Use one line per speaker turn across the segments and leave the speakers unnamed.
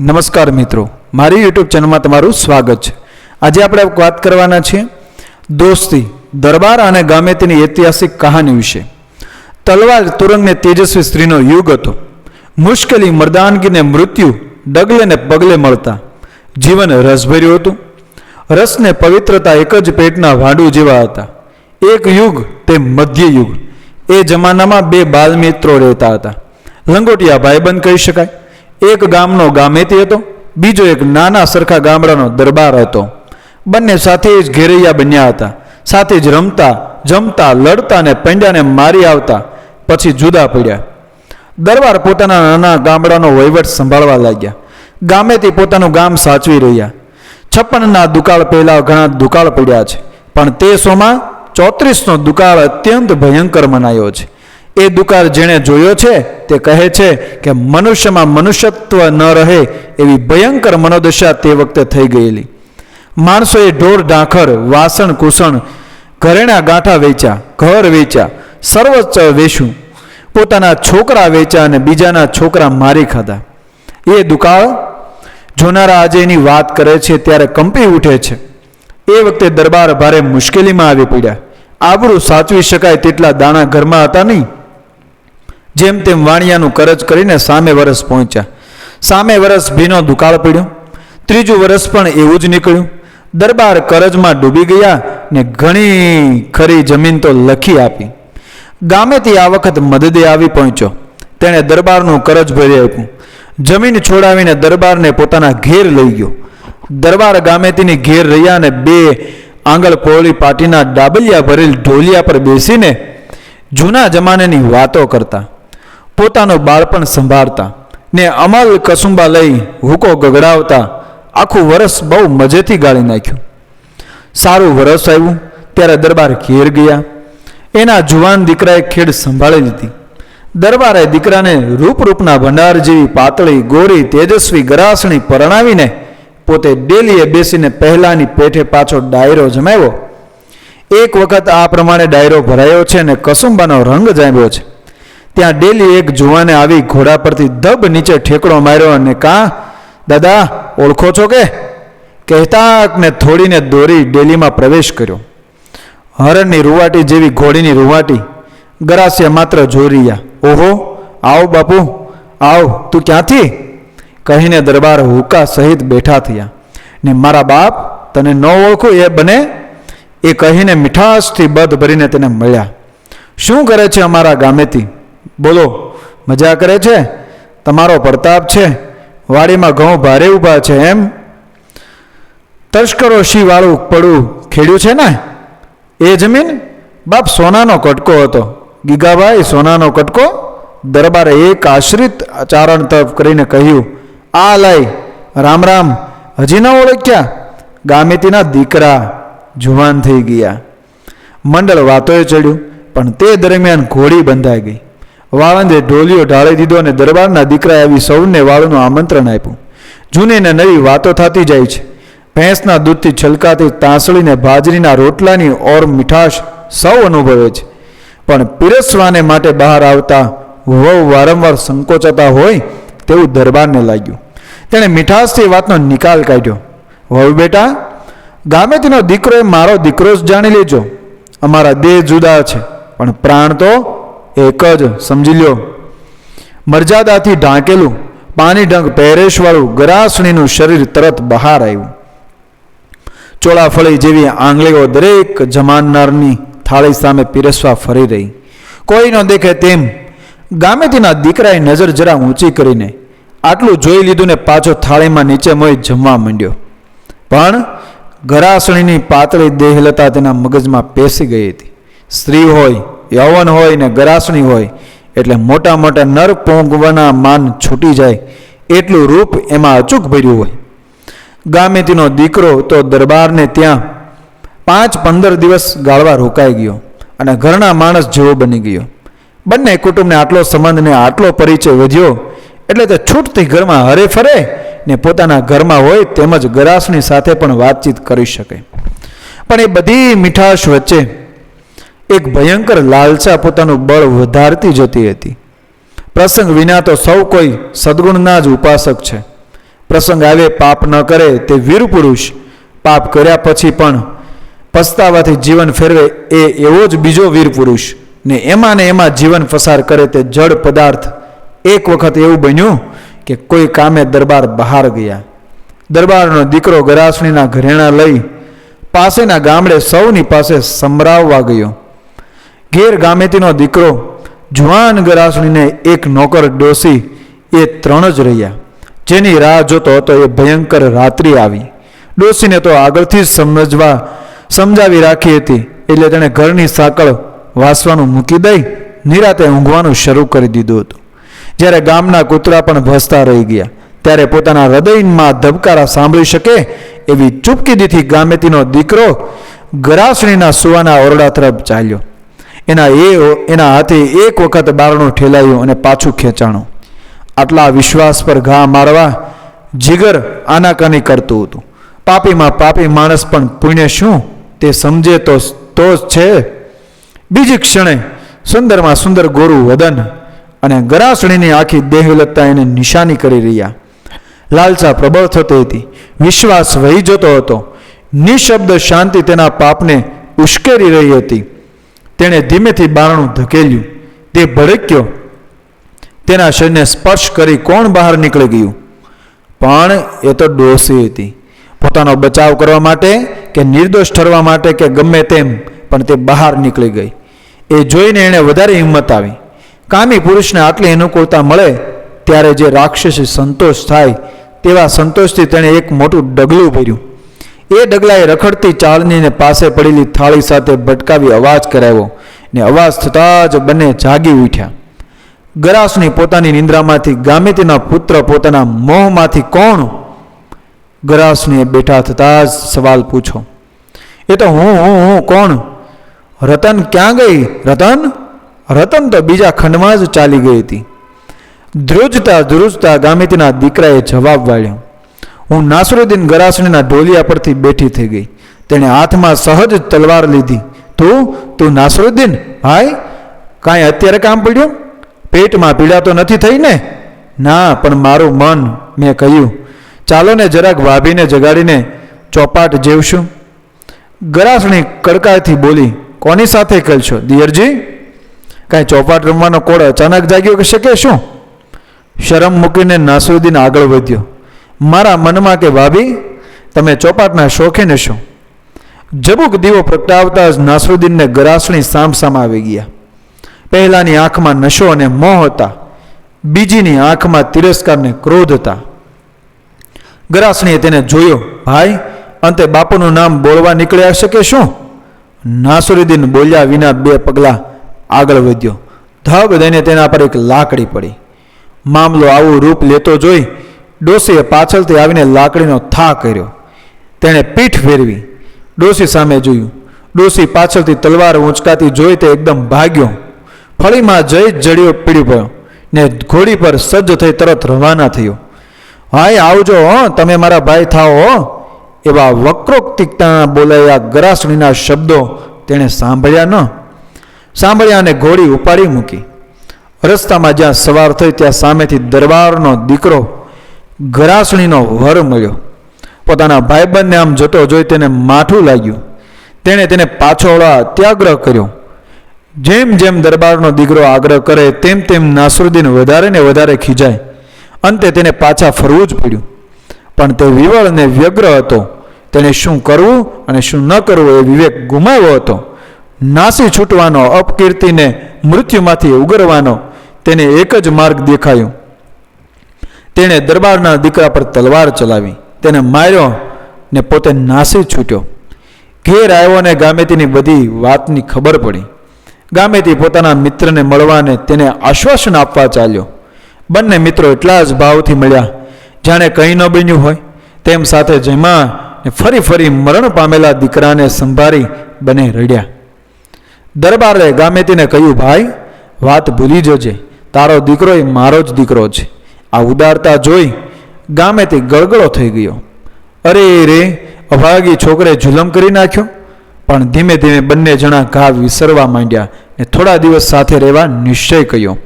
નમસ્કાર મિત્રો. મારી યુટ્યુબ ચેનલમાં તમારું સ્વાગત છે. આજે આપણે વાત કરવાના છીએ દોસ્તી, દરબાર અને ગામેતીની ઐતિહાસિક કહાની વિશે. તલવાર તુરંગને તેજસ્વી સ્ત્રીનો યુગ હતો. મુશ્કેલી, મર્દાનગીને મૃત્યુ, ડગલે ને પગલે મળતા. જીવન રસભર્યું હતું. રસને પવિત્રતા એક જ પેટના ભાંડુ જેવા હતા. એક યુગ તે મધ્ય યુગ. એ જમાનામાં બે બાલમિત્રો રહેતા હતા. લંગોટિયા ભાઈબંધ કહી શકાય. એક ગામનો ગામેતી હતો, બીજો એક નાના સરખા ગામડાનો દરબાર હતો. બંને સાથે જ ઘેરૈયા બન્યા હતા. સાથે જ રમતા, જમતા, લડતા ને પંડ્યાને મારી આવતા પછી જુદા પડ્યા. દરબાર પોતાના નાના ગામડાનો વહીવટ સંભાળવા લાગ્યા. ગામેથી પોતાનું ગામ સાચવી રહ્યા. છપ્પનના દુકાળ પહેલા ઘણા દુકાળ પડ્યા છે, પણ તે સોમાં ચોત્રીસનો દુકાળ અત્યંત ભયંકર મનાયો છે. એ દુકાળ જેણે જોયો છે, તે કહે છે કે મનુષ્યમાં મનુષ્યત્વ ન રહે એવી ભયંકર મનોદશા તે વખતે થઈ ગયેલી. માણસોએ ઢોર ઢાંખર વાસણ, કુસણ, ઘરેણા ગાંઠા વેચ્યા, ઘર વેચ્યા, સર્વોચ્ચ વેચ્યું પોતાના છોકરા વેચ્યા અને બીજાના છોકરા મારી ખાધા. એ દુકાળ જોનારા આજે એની વાત કરે છે ત્યારે કંપી ઉઠે છે. એ વખતે દરબાર ભારે મુશ્કેલીમાં આવી પડ્યા. આબરૂ સાચવી શકાય તેટલા દાણા ઘરમાં હતા નહીં. જેમ તેમ વાણિયાનું કરજ કરીને સામે વરસ પહોંચ્યા. સામે વરસ ભીનો દુકાળ પડ્યો. ત્રીજું વરસ પણ એવું જ નીકળ્યું. દરબાર કરજમાં ડૂબી ગયા ને ઘણી ખરી જમીન તો લખી આપી. ગામેથી આ વખત મદદે આવી પહોંચ્યો. તેણે દરબારનું કરજ ભરી આપ્યું. જમીન છોડાવીને દરબારને પોતાના ઘેર લઈ ગયો. દરબાર ગામેતીની ઘેર રહ્યા અને બે આંગળ પોળી પાટીના ડાબલિયા ભરેલ ઢોલિયા પર બેસીને જૂના જમાનાની વાતો કરતા. પોતાનું બાળપણ સંભાળતા ને અમલ કસુંબા લઈ હુકો ગગડાવતા આખું વરસ બહુ મજેથી ગાળી નાખ્યું. સારું વરસ આવ્યું, ત્યારે દરબાર ઘેર ગયા. એના જુવાન દીકરાએ ખેડ સંભાળી લીધી. દરબારે દીકરાને રૂપરૂપના ભંડાર જેવી પાતળી, ગોરી, તેજસ્વી ગરાસણી પરણાવીને પોતે ડેલીએ બેસીને પહેલાની પેઠે પાછો ડાયરો જમાવ્યો. એક વખત આ પ્રમાણે ડાયરો ભરાયો છે અને કસુંબાનો રંગ જામ્યો છે. ત્યાં ડેલી એક જુવાને આવી ઘોડા પરથી ધબ નીચે ઠેકડો માર્યો અને કાં, દાદા, ઓળખો છો કે? કહેતાકને થોડીને દોરી ડેલીમાં પ્રવેશ કર્યો. હરણની રૂવાટી જેવી ઘોડીની રૂવાટી. ગરાસે માત્ર જોઈ રહ્યા. ઓહો, આવ બાપુ, આવ, તું ક્યાંથી? કહીને દરબાર હુકા સહિત બેઠા થયા. ને મારા બાપ, તને ન ઓળખું એ બને? એ કહીને મીઠાશથી બધ ભરીને તેને મળ્યા. શું કરે છે અમારા ગામેથી? બોલો, મજા કરે છે? તમારો પ્રતાપ છે. વાડીમાં ઘઉં ભારે ઊભા છે એમ? તસ્કરો શીવાળું પડું ખેડ્યું છે ને? એ જમીન? બાપ સોનાનો કટકો હતો. ગીગાભાઈ સોનાનો કટકો? દરબારે એક આશ્રિત ચારણ તરફ કરીને કહ્યું, આ લઈ રામ રામ. હજી ન ઓળખ્યા. ગામેતીના દીકરા જુવાન થઈ ગયા. મંડળ વાતોએ ચડ્યું, પણ તે દરમિયાન ઘોડી બંધાઈ ગઈ. વાળંદે ઢોલિયો ઢાળી દીધો અને દરબારના દીકરાએ આવી સૌને વાળનું આમંત્રણ આપ્યું. જૂની ને નવી વાતો થતી જાય છે. ભેંસના દૂધથી છલકાતી તાંસળીને બાજરીના રોટલાની ઓર મીઠાશ સૌ અનુભવે છે. પણ પીરસવાને માટે બહાર આવતા વહુ વારંવાર સંકોચાતા હોય તેવું દરબારને લાગ્યું. તેણે મીઠાશથી વાતનો નિકાલ કાઢ્યો. વહુ બેટા, ગામે તેનો દીકરો એ મારો દીકરો જ જાણી લેજો. અમારા દેહ જુદા છે, પણ પ્રાણ તો એક જ સમજી લ્યો. મર્યાદાથી ઢાંકેલું પાણી ઢંગ પહેરેશવાળું ગરાસણીનું શરીર તરત બહાર આવ્યું. ચોળાફળી જેવી આંગળીઓ દરેક જમાનનારની થાળી સામે પીરસવા ફરી રહી. કોઈ ન દેખે તેમ ગામેતીના દીકરાએ નજર જરા ઊંચી કરીને આટલું જોઈ લીધું ને પાછો થાળીમાં નીચે મોઈ જમવા માંડ્યો. પણ ગરાસણીની પાતળી દેહલતા તેના મગજમાં પેસી ગઈ હતી. સ્ત્રી હોય યૌવન હોય ને ગરાસણી હોય, એટલે મોટા મોટા નર પોંગવાના માન છૂટી જાય, એટલું રૂપ એમાં અચૂક ભર્યું હોય. ગામેતીનો દીકરો તો દરબારને ત્યાં પાંચ પંદર દિવસ ગાળવા રોકાઈ ગયો અને ઘરના માણસ જેવો બની ગયો. બંને કુટુંબને આટલો સંબંધને આટલો પરિચય વધ્યો, એટલે તે છૂટથી ઘરમાં હરે ફરે ને પોતાના ઘરમાં હોય તેમજ ગરાસની સાથે પણ વાતચીત કરી શકે. પણ એ બધી મીઠાશ વચ્ચે એક ભયંકર લાલચા પોતાનું બળ વધારતી જતી હતી. પ્રસંગ વિના તો સૌ કોઈ સદગુણના જ ઉપાસક છે. પ્રસંગ આવે, પાપ ન કરે તે વીર પુરુષ. પાપ કર્યા પછી પણ પસ્તાવાથી જીવન ફેરવે એ એવો જ બીજો વીર પુરુષ. ને એમાં ને એમાં જીવન પસાર કરે તે જડ પદાર્થ. એક વખત એવું બન્યું કે કોઈ કામે દરબાર બહાર ગયા. દરબારનો દીકરો ગરાસણીના ઘરેણા લઈ પાસેના ગામડે સૌની પાસે સંભળાવવા ગયો. ઘેર ગામેતીનો દીકરો જુવાન ગરાસણીને એક નોકર ડોસી એ ત્રણ જ રહ્યા. જેની રાહ જોતો હતો એ ભયંકર રાત્રિ આવી. ડોસીને તો આગળથી જ સમજવા, સમજાવી રાખી હતી. એટલે તેણે ઘરની સાંકળ વાસવાનું મૂકી દઈ, નિરાતે ઊંઘવાનું શરૂ કરી દીધું હતું. જ્યારે ગામના કૂતરા પણ ભસતા રહી ગયા. ત્યારે પોતાના હૃદયમાં ધબકારા સાંભળી શકે એવી ચૂપકીદીથી ગામેતીનો દીકરો ગરાસણીના સુવાના ઓરડા તરફ ચાલ્યો. એના એ એના હાથે એક વખત બારણું ઠેલાયું અને પાછું ખેંચાણું. આટલા વિશ્વાસ પર ઘા મારવા જીગર આનાકાની કરતું હતું. પાપીમાં પાપી માણસ પણ પુણ્ય શું તે સમજે તો તો જ છે. બીજી ક્ષણે સુંદરમાં સુંદર ગોરું વદન અને ગરાસણીની આખી દેહલતા એને નિશાની કરી રહ્યા. લાલસા પ્રબળ થતી હતી. વિશ્વાસ વહી જતો હતો. નિશબ્દ શાંતિ તેના પાપને ઉશ્કેરી રહી હતી. તેણે ધીમેથી બારણું ધકેલ્યું. તે ભડક્યો. તેના શરીરને સ્પર્શ કરી કોણ બહાર નીકળી ગયું? પણ એ તો ડોસી હતી. પોતાનો બચાવ કરવા માટે કે નિર્દોષ ઠરવા માટે કે ગમે તેમ, પણ તે બહાર નીકળી ગઈ. એ જોઈને એણે વધારે હિંમત આવી. કામી પુરુષને આટલી અનુકૂળતા મળે, ત્યારે જે રાક્ષસી સંતોષ થાય, તેવા સંતોષથી તેણે એક મોટું ડગલું ભર્યું. એ ડગલાએ રખડતી ચાળનીને પાસે પડેલી થાળી સાથે ભટકાવી અવાજ કરાવ્યો ને અવાજ થતાં જ બંને જાગી ઉઠ્યા. ગરાસની પોતાની નિંદ્રામાંથી ગામિતીના પુત્ર પોતાના મોહમાંથી કોણ? ગરાસને બેઠા થતાં જ સવાલ પૂછો. એ તો હું હું હું, કોણ? રતન ક્યાં ગઈ? રતન? રતન તો બીજા ખંડમાં જ ચાલી ગઈ હતી. ધ્રુજતા ધ્રુજતા ગામિતીના દીકરાએ જવાબ વાળ્યો. હું નાસરુદ્દીન ગરાસણીના ઢોલિયા પરથી બેઠી થઈ ગઈ. તેણે હાથમાં સહજ તલવાર લીધી. તું તું નાસરુદ્દીન? ભાઈ, કાંઈ અત્યારે કામ પડ્યું? પેટમાં પીડા તો નથી થઈ ને? ના, પણ મારું મન, મેં કહ્યું. ચાલો ને જરાક વાભીને જગાડીને ચોપાટ જેવશું. ગરાસણી કડકાઈથી બોલી, કોની સાથે કરશો દિયરજી? કાંઈ ચોપાટ રમવાનો કોડ અચાનક જાગ્યો કે શકે શું? શરમ મૂકીને નાસરુદ્દીન આગળ વધ્યો. મારા મનમાં કે, ભાભી, તમે ચોપાટના શોખીન છો જબુક દીવો પ્રગટાવતા જ નાસરુદ્દીનને ગરાસણી સામ સામ આવી ગયા. પહેલાની આંખમાં નશો અને મોહ હતા. બીજીની આંખમાં તિરસ્કાર ને ક્રોધ હતા. ગરાસણીએ તેને જોયો, ભાઈ, અંતે બાપુનું નામ બોલવા નીકળ્યા હશે કે શું? નાસરુદ્દીન બોલ્યા વિના બે પગલાં આગળ વધ્યો. ધગ દઈને તેના પર એક લાકડી પડી. મામલો આવું રૂપ લેતો જોઈ ડોસીએ પાછળથી આવીને લાકડીનો થા કર્યો. તેણે પીઠ ફેરવી. ડોસી સામે જોયું. ડોસી પાછળથી તલવાર ઊંચકાતી જોઈ તે એકદમ ભાગ્યો. ફળીમાં જઈ જડિયો પીડી પડ્યો ને ઘોડી પર સજ્જ થઈ તરત રવાના થયો. હાય, આવજો, હો, તમે મારા ભાઈ થાઓ, હો. એવા વક્રોક્તિકતા બોલાયા ગરાસણીના શબ્દો તેણે સાંભળ્યા ન. સાંભળ્યા અને ઘોડી ઉપાડી મૂકી. રસ્તામાં જ્યાં સવાર થઈ ત્યાં સામેથી દરબારનો દીકરો ગરાસણીનો વર મળ્યો. પોતાના ભાઈબંધને આમ જતો જોઈ તેને માઠું લાગ્યું. તેણે તેને પાછો વળવા ત્યાગ્રહ કર્યો. જેમ જેમ દરબારનો દીકરો આગ્રહ કરે, તેમ તેમ નાસરુદ્દીન વધારે ને વધારે ખીજાય. અંતે તેને પાછા ફરવું જ પડ્યું. પણ તે વિવળ અને વ્યગ્ર હતો. તેણે શું કરવું અને શું ન કરવું એ વિવેક ગુમાવ્યો હતો. નાસી છૂટવાનો અપકીર્તિને મૃત્યુમાંથી ઉગરવાનો તેને એક જ માર્ગ દેખાયો. તેણે દરબારના દીકરા પર તલવાર ચલાવી. તેને માર્યો ને પોતે નાસી છૂટ્યો. ઘેર આવ્યો ને ગામેતીની બધી વાતની ખબર પડી. ગામેતી પોતાના મિત્રને મળવાને તેને આશ્વાસન આપવા ચાલ્યો. બંને મિત્રો એટલા જ ભાવથી મળ્યા. જાણે કંઈ ન બન્યું હોય, તેમ સાથે જેમાં ને ફરી ફરી મરણ પામેલા દીકરાને સંભાળી બને રડ્યા. દરબારે ગામેતીને કહ્યું, ભાઈ, વાત ભૂલી જજે. તારો દીકરો એ મારો જ દીકરો છે. આ ઉદારતા જોઈ ગામેથી ગળગળો થઈ ગયો. અરે રે, અભાગી છોકરે જુલમ કરી નાખ્યો? પણ ધીમે ધીમે બંને જણા ઘા વિસરવા માંડ્યા ને થોડા દિવસ સાથે રહેવા નિશ્ચય કર્યો.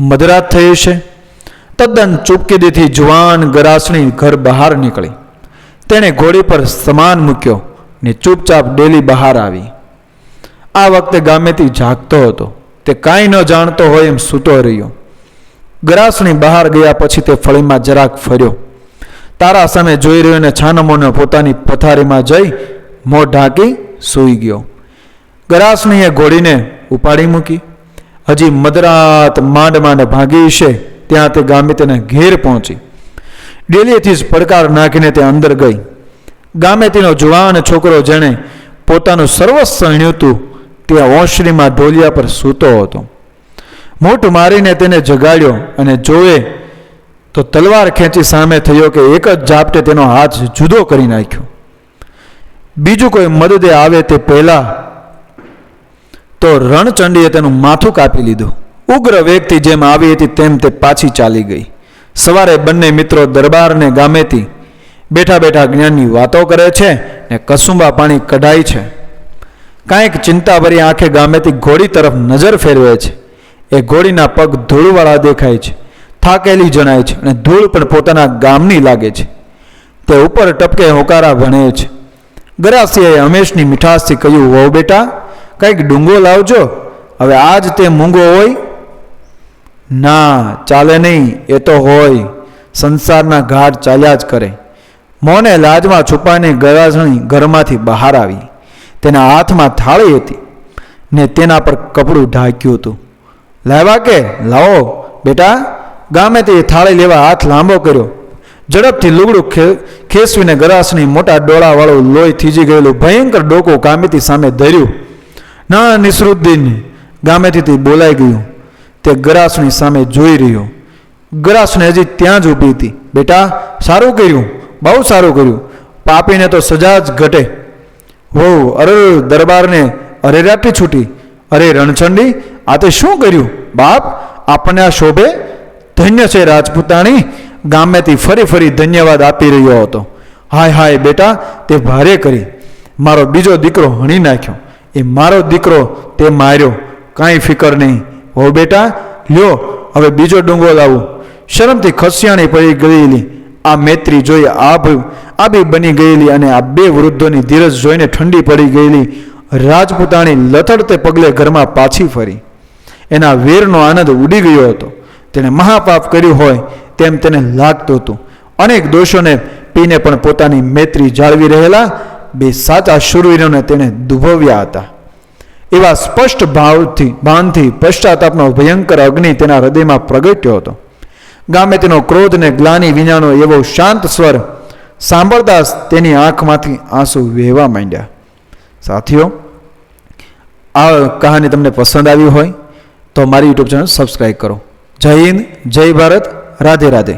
મધરાત થઈ છે તદ્દન ચૂપકીદીથી જુવાન ગરાસણી ઘર બહાર નીકળી. તેણે ઘોડી પર સમાન મૂક્યો ને ચૂપચાપ ડેલી બહાર આવી. આ વખતે ગામેથી જાગતો હતો. તે કાંઈ ન જાણતો હોય એમ સૂતો રહ્યો. ગરાસણી બહાર ગયા પછી તે ફળીમાં જરાક ફર્યો. તારા સામે જોઈ રહ્યો અને છાનમોને પોતાની પથારીમાં જઈ મોં ઢાંકી સૂઈ ગયો. ગરાસણીએ ઘોડીને ઉપાડી મૂકી. હજી મધરાત માંડ માંડ ભાગી છે ત્યાં તે ગામે તેના ઘેર પહોંચી. ડેલીએથી જ પડકાર નાખીને તે અંદર ગઈ. ગામે તેનો જુવાન છોકરો જેણે પોતાનું સર્વસ્વ હીણ્યું હતું તે ઓશરીમાં ઢોલિયા પર સૂતો હતો. મોટ મારીને તેને જગાડ્યો અને જોવે તો તલવાર ખેંચી સામે થયો કે એક જ ઝાપટે તેનો હાથ જુદો કરી નાખ્યો. બીજું કોઈ મદદે આવે તે પહેલાં તો રણચંડીએ તેનું માથું કાપી લીધું. ઉગ્ર વેગથી જેમ આવી હતી તેમ તે પાછી ચાલી ગઈ. સવારે બંને મિત્રો દરબારને ગામેથી બેઠા બેઠા જ્ઞાનની વાતો કરે છે ને કસુંબા પાણી કઢાય છે. કાંઈક ચિંતાભરી આંખે ગામેથી ઘોડી તરફ નજર ફેરવે છે. એ ઘોડીના પગ ધૂળવાળા દેખાય છે, થાકેલી જણાય છે અને ધૂળ પણ પોતાના ગામની લાગે છે. તે ઉપર ટપકે હોકારા ભણે છે. ગરાસિયાએ હમેશની મીઠાશથી કહ્યું, વહુ બેટા, કંઈક ડુંગો લાવજો. હવે આજ તે મૂંગો હોય. ના, ચાલે નહીં, એ તો હોય. સંસારના ઘાટ ચાલ્યા જ કરે. મોને લાજમાં છુપાઈને ગરાસણી ઘરમાંથી બહાર આવી. તેના હાથમાં થાળી હતી ને તેના પર કપડું ઢાંક્યું હતું. લાવ્યા કે? લાવો. બેટા, ગામે તે થાળી લેવા હાથ લાંબો કર્યો. ઝડપથી લુગડું ખેસવીને ગરાસની મોટા ડોળાવાળું લોહી થીજી ગયેલું ભયંકર ડોકું ગામેથી સામે ધર્યું. ના, નિસરુદ્દીન, ગામેથી તે બોલાઈ ગયું. તે ગરાસની સામે જોઈ રહ્યો. ગરાસને હજી ત્યાં જ ઊભી હતી. બેટા, સારું કર્યું. બહુ સારું કર્યું. પાપીને તો સજા જ ઘટે. હો અરે દરબારને અરેરાટી છૂટી. અરે, રણછંડી આ તે શું કર્યું? બાપ, આપણને આ શોભે ધન્ય છે રાજપૂતાણી. ગામેથી ફરી ફરી ધન્યવાદ આપી રહ્યો હતો. હાય હાય બેટા, તે ભારે કરી. મારો બીજો દીકરો હણી નાખ્યો. એ મારો દીકરો તે માર્યો. કાંઈ ફિકર નહીં. હો બેટા, લ્યો, હવે બીજો ડુંગો લાવું. શરમથી ખસિયાણી પડી ગયેલી. આ મૈત્રી જોઈ આભ આબી બની ગયેલી અને આ બે વૃદ્ધોની ધીરજ જોઈને ઠંડી પડી ગયેલી. રાજપૂતાણી લથડતે પગલે ઘરમાં પાછી ફરી. એના વીરનો આનંદ ઉડી ગયો હતો. તેણે મહાપાપ કર્યું હોય તેમ તેને લાગતું હતું. અનેક દોષોને પીને પણ પોતાની મૈત્રી જાળવી રહેલા બે સાચા શૂરવીરોને તેણે દુભવ્યા હતા. એવા સ્પષ્ટ ભાવથી, ભાનથી પશ્ચાતાપનો ભયંકર અગ્નિ તેના હૃદયમાં પ્રગટ્યો હતો. ગામે તેનો ક્રોધ ને ગ્લાની વિનાનો એવો શાંત સ્વર સાંભળતા તેની આંખમાંથી આંસુ વહેવા માંડ્યા. સાથીઓ, આ કહાની તમને પસંદ આવી હોય તો મારી યુટ્યુબ ચેનલ સબસ્ક્રાઈબ કરો. જય હિન્દ જય ભારત રાધે રાધે.